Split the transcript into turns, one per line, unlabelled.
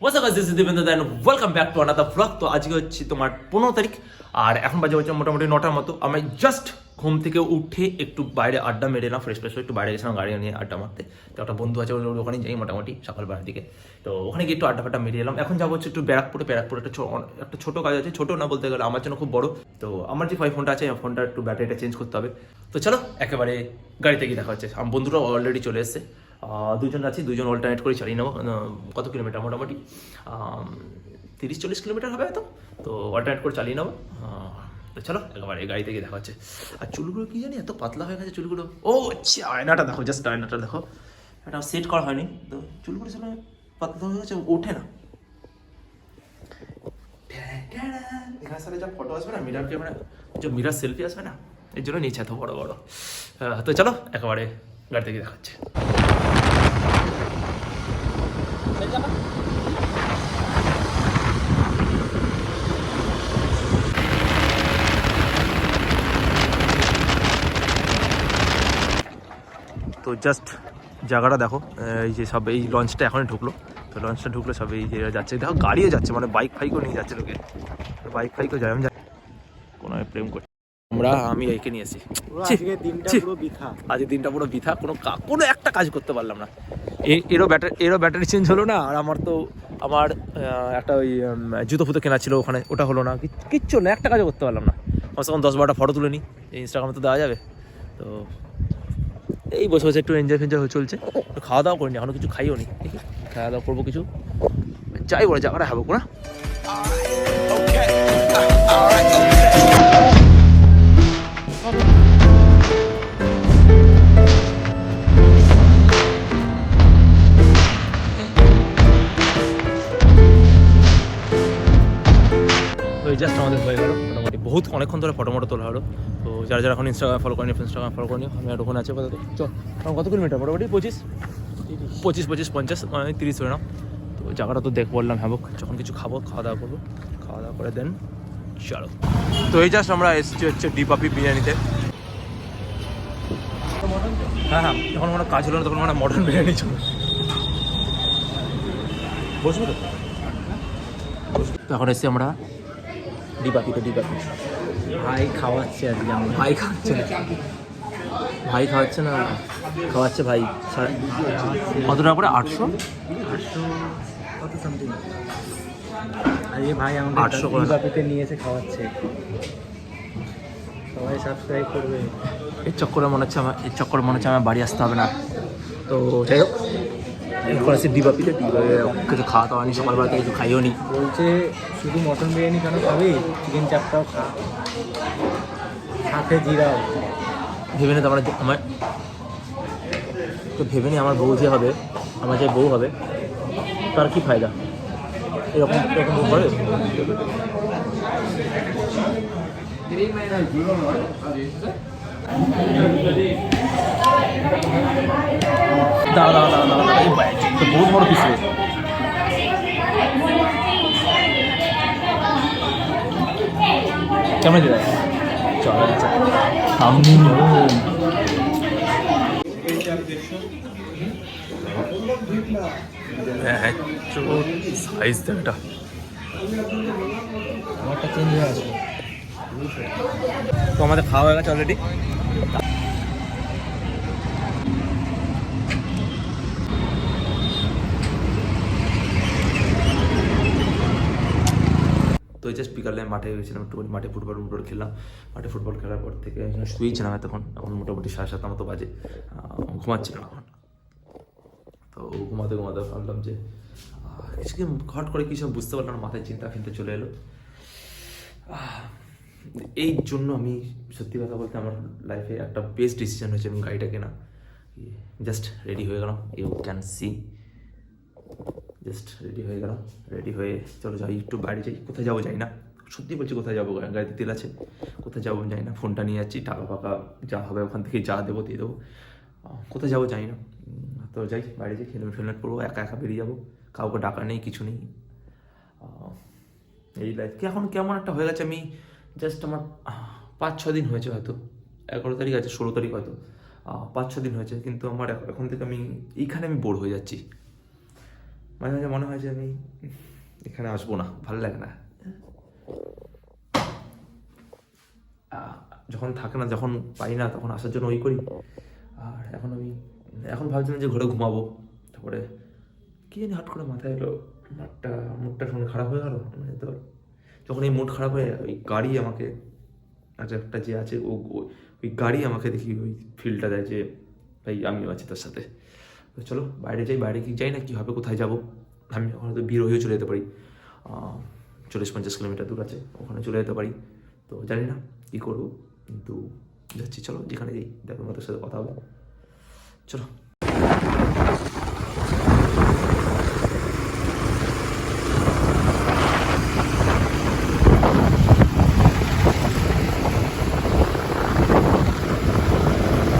Devendra and welcome back to তো আজকে হচ্ছে তোমার পনেরো তারিখ, আর এখন বাজে হচ্ছে মোটামুটি নটার মতো। আমি জাস্ট ঘুম থেকে উঠে একটু বাইরে আড্ডা মেরে এলাম ফ্রেশ ফ্রেশ একটু বাইরে গেছিলাম গাড়ি নিয়ে আড্ডা মারতে। তো একটা বন্ধু আছে ওখানে যাই মোটামুটি সকালবেলার দিকে। তো ওখানে গিয়ে একটু আড্ডা ফাড্ডা মেরে এলাম। এখন যাব হচ্ছে একটু ব্যারাকপুরে। ব্যারাকপুরে একটা একটা ছোটো কাজ আছে, ছোটো না বলতে গেলে আমার জন্য খুব বড়। তো আমার যে ফাইভ ফোনটা আছে ফোনটা একটু ব্যাটারিটা চেঞ্জ করতে হবে। তো চলো, একেবারে গাড়িতে গিয়ে দেখা হচ্ছে। আমার বন্ধুরা অলরেডি চলে এসছে। দুজন আছি দুজন অল্টারনেট করে চালিয়ে নেব। কত কিলোমিটার মোটামুটি? তিরিশ চল্লিশ কিলোমিটার হবে হয়তো। তো অল্টারনেট করে চালিয়ে নেব। তো চলো একেবারে গাড়িতে গিয়ে দেখা হচ্ছে। আর চুলগুলো কি জানি, এত পাতলা হয়ে গেছে চুলগুলো। ও আচ্ছা আয়নাটা দেখো জাস্ট আয়নাটা দেখো। এটা সেট করা হয়নি। তো চুলগুলো আসলে পাতলা হয়ে গেছে, ওঠে না। সাথে যা ফটো আসবে না মিরার ক্যামেরা মিরার সেলফি আসবে না, এর জন্য নিচে এত বড় বড়। তো চলো, একেবারে গাড়িতে গিয়ে দেখাচ্ছে তো জাস্ট জায়গাটা দেখো এই যে সব এই লঞ্চটা এখনই ঢুকলো। তো লঞ্চটা ঢুকলো সব এই যে যাচ্ছে। দেখো গাড়িও যাচ্ছে মানে বাইক ফাইকও নিয়ে যাচ্ছে লোকে। বাইক ফাইকও যায় আমি কোনো প্রেম করছি আমরা আমি এইকে নিয়ে এসেছি। ছি,
আজকে দিনটা পুরো বৃথা।
আজকের দিনটা পুরো বৃথা কোনো কোনো একটা কাজ করতে পারলাম না। এরও ব্যাটারি এরও ব্যাটারি চেঞ্জ হলো না? আর আমার তো আমার একটা ওই জুতো ফুতো কেনা ছিল ওখানে, ওটা হলো না। কিচ্ছু না, একটা কাজও করতে পারলাম না। কমসে কম দশ বারোটা ফটো তুলে নিই ইনস্টাগ্রামে তো দেওয়া যাবে। তো এই বসে বসে একটু এনজয় ফেনজয় হয়ে চলছে। খাওয়া দাওয়া করিনি, এখনও কিছু খাইও নি। খাওয়া দাওয়া করব কিছু। যাই বলে জায়গাটা হ্যাঁ না এই জাস্ট আমাদের হয়ে গেল মোটামুটি। বহুত অনেকক্ষণ ধরে ফটো মটো তোলা হলো। তো যারা যারা এখন ইনস্টাগ্রাম ফলো করেনি ইনস্টাগ্রাম ফলো করেনি, আমি আর ওখানে আছে কত চল কত কিলোমিটার? মোটামুটি পঁচিশ? পঁচিশ পঁচিশ, পঞ্চাশ মানে তিরিশ ধরে নাও। তো জায়গাটা তো দেখ, বললাম হ্যাবক যখন কিছু খাব, খাওয়া দাওয়া করব। খাওয়া দাওয়া করে দেন চলো। তো এই জাস্ট আমরা এসেছি হচ্ছে ডিপাপি বিরিয়ানিতে। হ্যাঁ হ্যাঁ যখন কোনো কাজ হলো না, তখন মানে মটন বিরিয়ানি ছিল বসবো। তো এখন এসেছি আমরা ডিপাপিতে ডিপাপি
ভাই খাওয়াচ্ছে আজকে আমি
ভাই খাওয়াচ্ছে। না ভাই খাওয়াচ্ছে না? খাওয়াচ্ছে ভাই। কত টাকা করে? আটশো?
আটশো কত সামথিং আজকে ভাই আমাকে
800 করে।
বাপিতে নিয়ে এসে খাওয়াচ্ছে। সবাই সাবস্ক্রাইব করবে।
এর চক্করে মনে হচ্ছে আমার এর চক্করে মনে হচ্ছে আমার বাড়ি আসতে হবে না। তো যাই হোক। এরপর আছে ডিবাপিতে ডিবাপি কিছু খাওয়া দাওয়া নি সকালবেলা কিছু খাইও নি।
বলছে শুধু মটন বিরিয়ানি কেন খাবি? চিকেন চাপটাও খা। সাথে জিরাও
ভেবে নি তো আমার আমার তো ভেবে নি আমার বউ যে হবে আমার যে বউ হবে তার কি ফায়দা? এরকম এরকম বউ করে? দাঁড়া দাঁড়া দাঁড়া দাঁড়া দাঁড়া তো বহুত বড় পিস কেমন দিদা? চলো আমি সাইজ দেখটা
হয়ে
তো আমাদের খাওয়া হয়ে গেছে অলরেডি এই জাস্ট বিকালে মাঠে গেছিলাম একটুখানি মাঠে ফুটবল ফুটবল খেললাম। মাঠে ফুটবল খেলার পর থেকে শুয়েছিলাম এতক্ষণ। এখন মোটামুটি সাড়ে সাতটা মতো বাজে। ঘুমাচ্ছিলাম এখন। তো ঘুমাতে ঘুমাতে ভাবলাম যে কিছু কি হট করে কিছু বুঝতে পারলাম না, মাথায় চিন্তা ফিনতে চলে এলো। এই জন্য আমি সত্যি কথা বলতে আমার লাইফে একটা বেস্ট ডিসিশন হয়েছে এবং গাড়িটা কেনা। জাস্ট রেডি হয়ে গেলাম। You can see just ready হয়ে গেলাম রেডি হয়ে চলো যাই, একটু বাড়ি যাই, কোথায় যাব যাই না। সত্যি বলছি কোথায় যাব গাড়িতে তেল আছে। কোথায় যাব যাই না ফোনটা নিয়ে যাচ্ছি, টাকা ফাকা যা হবে ওখান থেকে যা দেবো দিয়ে দেবো। কোথায় যাব যাই না। তো যাই, বাড়ি যাই হেলমেট ফেলমেট পরবো একা একা বেরিয়ে যাব, কাউকে ডাকা নেই, কিছু নেই। এই লাইফ কি এখন কেমন একটা হয়ে গেছে, আমি জাস্ট আমার পাঁচ, ছ দিন হয়েছে হয়তো। এগারো তারিখ আছে, ষোলো তারিখ হয়তো। পাঁচ, ছ দিন হয়েছে, কিন্তু আমার এখ- এখন থেকে আমি এইখানে আমি বোর হয়ে যাচ্ছি। মাঝে মাঝে মনে হয় যে আমি এখানে আসব না, ভালো লাগে না। যখন থাকে না, যখন পাই না, তখন আসার জন্য ওই করি। আর এখন আমি, এখন ভাবছিলাম যে ঘরে ঘুমাবো। তারপরে কি জানি হট করে মাথায় এলো, মুডটা মুডটা এখন খারাপ হয়ে গেল? মানে তো যখন এই মুড খারাপ হয়ে ওই গাড়ি আমাকে, আজ একটা যে আছে, ও- ওই গাড়ি আমাকে দেখি, ওই ফিলটা দেয় যে, ভাই, আমিও আছি তার সাথে। তো চলো বাইরে যাই, বাইরে কি যাই না, কি হবে, কোথায় যাব? আমি হয়তো বীর হয়েও চলে যেতে পারি। চল্লিশ পঞ্চাশ কিলোমিটার দূর আছে, ওখানে চলে যেতে পারি। তো জানি না কী করব, কিন্তু যাচ্ছি। চলো যেখানে যাই, দেখো তোমাদের সাথে, কথা হবে। চলো।